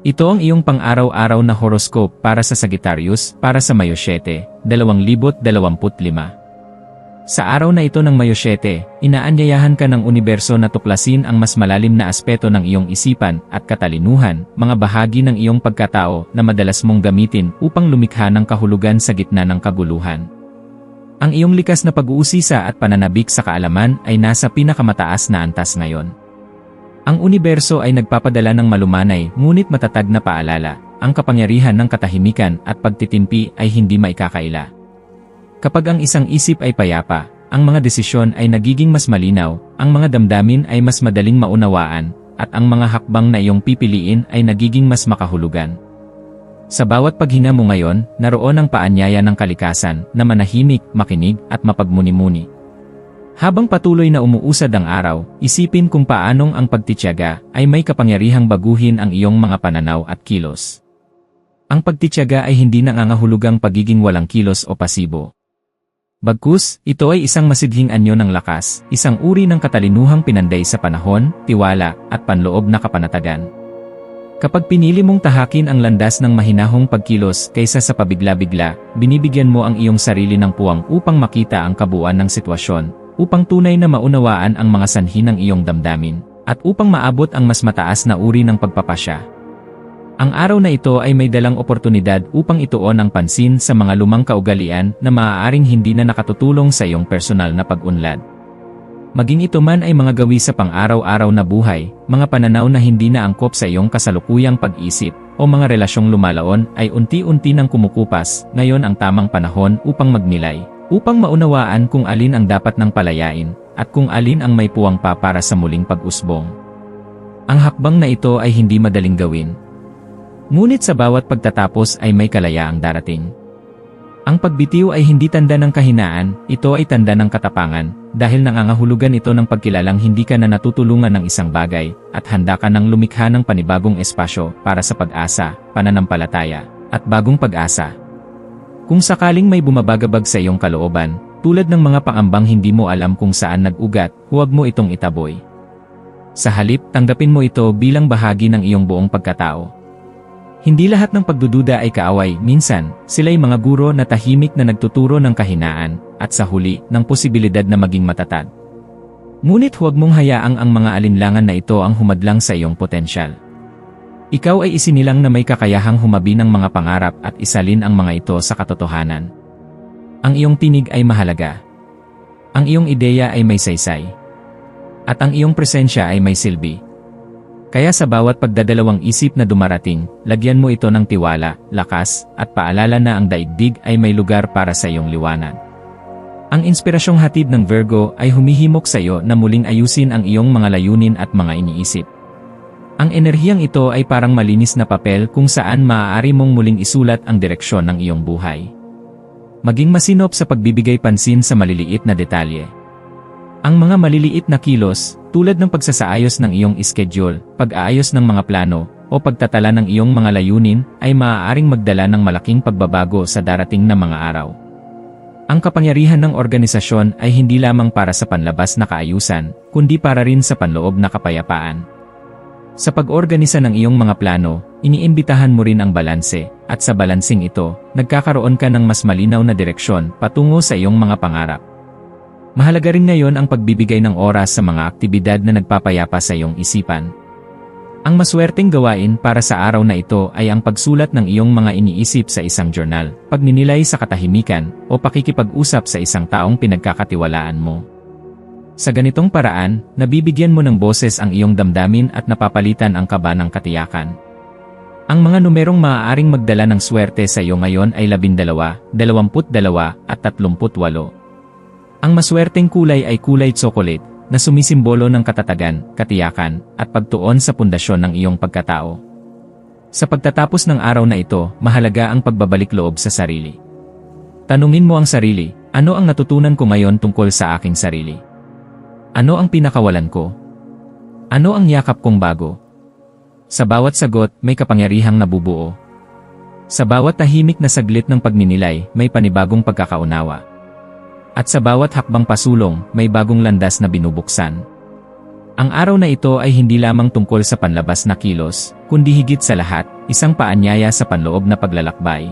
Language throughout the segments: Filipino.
Ito ang iyong pang-araw-araw na horoscope para sa Sagittarius para sa Mayo 7, 2025. Sa araw na ito ng Mayo 7, inaanyayahan ka ng universo na tuklasin ang mas malalim na aspeto ng iyong isipan at katalinuhan, mga bahagi ng iyong pagkatao na madalas mong gamitin upang lumikha ng kahulugan sa gitna ng kaguluhan. Ang iyong likas na pag-uusisa at pananabik sa kaalaman ay nasa pinakamataas na antas ngayon. Ang universo ay nagpapadala ng malumanay ngunit matatag na paalala, ang kapangyarihan ng katahimikan at pagtitimpi ay hindi maikakaila. Kapag ang isang isip ay payapa, ang mga desisyon ay nagiging mas malinaw, ang mga damdamin ay mas madaling maunawaan, at ang mga hakbang na iyong pipiliin ay nagiging mas makahulugan. Sa bawat paghinga mo ngayon, naroon ang paanyaya ng kalikasan na manahimik, makinig at mapagmuni-muni. Habang patuloy na umuusad ang araw, isipin kung paanong ang pagtityaga ay may kapangyarihang baguhin ang iyong mga pananaw at kilos. Ang pagtityaga ay hindi nangangahulugang pagiging walang kilos o pasibo. Bagkus, ito ay isang masidhing anyo ng lakas, isang uri ng katalinuhang pinanday sa panahon, tiwala, at panloob na kapanatagan. Kapag pinili mong tahakin ang landas ng mahinahong pagkilos kaysa sa pabigla-bigla, binibigyan mo ang iyong sarili ng puwang upang makita ang kabuuan ng sitwasyon, upang tunay na maunawaan ang mga sanhi ng iyong damdamin, at upang maabot ang mas mataas na uri ng pagpapasya. Ang araw na ito ay may dalang oportunidad upang ituon ang pansin sa mga lumang kaugalian na maaaring hindi na nakatutulong sa iyong personal na pag-unlad. Maging ito man ay mga gawi sa pang-araw-araw na buhay, mga pananaw na hindi na angkop sa iyong kasalukuyang pag-isip, o mga relasyong lumalaon ay unti-unti nang kumukupas, ngayon ang tamang panahon upang magnilay upang maunawaan kung alin ang dapat nang palayain, at kung alin ang may puwang pa para sa muling pag-usbong. Ang hakbang na ito ay hindi madaling gawin. Ngunit sa bawat pagtatapos ay may kalayaang darating. Ang pagbitiw ay hindi tanda ng kahinaan, ito ay tanda ng katapangan, dahil nangangahulugan ito ng pagkilalang hindi ka na natutulungan ng isang bagay, at handa ka ng lumikha ng panibagong espasyo para sa pag-asa, pananampalataya, at bagong pag-asa. Kung sakaling may bumabagabag sa iyong kalooban, tulad ng mga pangambang hindi mo alam kung saan nag-ugat, huwag mo itong itaboy. Sa halip, tanggapin mo ito bilang bahagi ng iyong buong pagkatao. Hindi lahat ng pagdududa ay kaaway, minsan, sila'y mga guro na tahimik na nagtuturo ng kahinaan, at sa huli, ng posibilidad na maging matatag. Ngunit huwag mong hayaang ang mga alinlangan na ito ang humadlang sa iyong potensyal. Ikaw ay isinilang na may kakayahang humabi ng mga pangarap at isalin ang mga ito sa katotohanan. Ang iyong tinig ay mahalaga. Ang iyong ideya ay may saysay. At ang iyong presensya ay may silbi. Kaya sa bawat pagdadalawang isip na dumarating, lagyan mo ito ng tiwala, lakas, at paalala na ang daigdig ay may lugar para sa iyong liwanag. Ang inspirasyong hatid ng Virgo ay humihimok sa iyo na muling ayusin ang iyong mga layunin at mga iniisip. Ang enerhiyang ito ay parang malinis na papel kung saan maaari mong muling isulat ang direksyon ng iyong buhay. Maging masinop sa pagbibigay pansin sa maliliit na detalye. Ang mga maliliit na kilos, tulad ng pagsasaayos ng iyong schedule, pag-aayos ng mga plano, o pagtatala ng iyong mga layunin, ay maaaring magdala ng malaking pagbabago sa darating na mga araw. Ang kapangyarihan ng organisasyon ay hindi lamang para sa panlabas na kaayusan, kundi para rin sa panloob na kapayapaan. Sa pag-organisa ng iyong mga plano, iniimbitahan mo rin ang balanse, at sa balansing ito, nagkakaroon ka ng mas malinaw na direksyon patungo sa iyong mga pangarap. Mahalaga rin ngayon ang pagbibigay ng oras sa mga aktibidad na nagpapayapa sa iyong isipan. Ang maswerteng gawain para sa araw na ito ay ang pagsulat ng iyong mga iniisip sa isang journal, pagninilay sa katahimikan, o pakikipag-usap sa isang taong pinagkakatiwalaan mo. Sa ganitong paraan, nabibigyan mo ng boses ang iyong damdamin at napapalitan ang kaba ng katiyakan. Ang mga numerong maaaring magdala ng swerte sa iyo ngayon ay 12, 22 at 38. Ang maswerteng kulay ay kulay tsokolate, na sumisimbolo ng katatagan, katiyakan, at pagtuon sa pundasyon ng iyong pagkatao. Sa pagtatapos ng araw na ito, mahalaga ang pagbabalik loob sa sarili. Tanungin mo ang sarili, ano ang natutunan ko ngayon tungkol sa aking sarili? Ano ang pinakawalan ko? Ano ang yakap kong bago? Sa bawat sagot, may kapangyarihang nabubuo. Sa bawat tahimik na saglit ng pagninilay, may panibagong pagkakaunawa. At sa bawat hakbang pasulong, may bagong landas na binubuksan. Ang araw na ito ay hindi lamang tungkol sa panlabas na kilos, kundi higit sa lahat, isang paanyaya sa panloob na paglalakbay.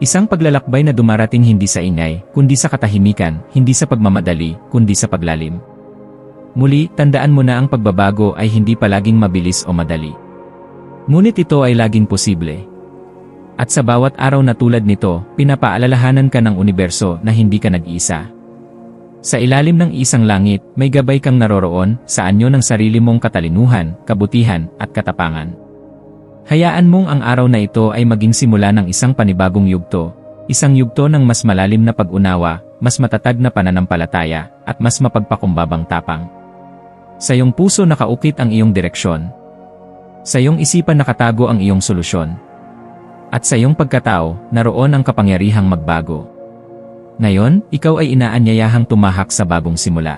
Isang paglalakbay na dumarating hindi sa ingay, kundi sa katahimikan, hindi sa pagmamadali, kundi sa paglalim. Muli, tandaan mo na ang pagbabago ay hindi palaging mabilis o madali. Ngunit ito ay laging posible. At sa bawat araw na tulad nito, pinapaalalahanan ka ng universo na hindi ka nag-isa. Sa ilalim ng isang langit, may gabay kang naroroon sa anyo ng sarili mong katalinuhan, kabutihan, at katapangan. Hayaan mong ang araw na ito ay maging simula ng isang panibagong yugto, isang yugto ng mas malalim na pag-unawa, mas matatag na pananampalataya, at mas mapagpakumbabang tapang. Sa iyong puso nakaukit ang iyong direksyon. Sa iyong isipan nakatago ang iyong solusyon. At sa iyong pagkatao, naroon ang kapangyarihang magbago. Ngayon, ikaw ay inaanyayahang tumahak sa bagong simula.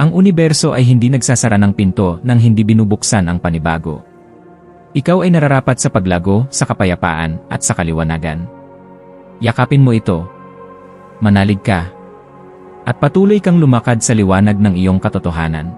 Ang universo ay hindi nagsasara ng pinto nang hindi binubuksan ang panibago. Ikaw ay nararapat sa paglago, sa kapayapaan, at sa kaliwanagan. Yakapin mo ito. Manalig ka. At patuloy kang lumakad sa liwanag ng iyong katotohanan.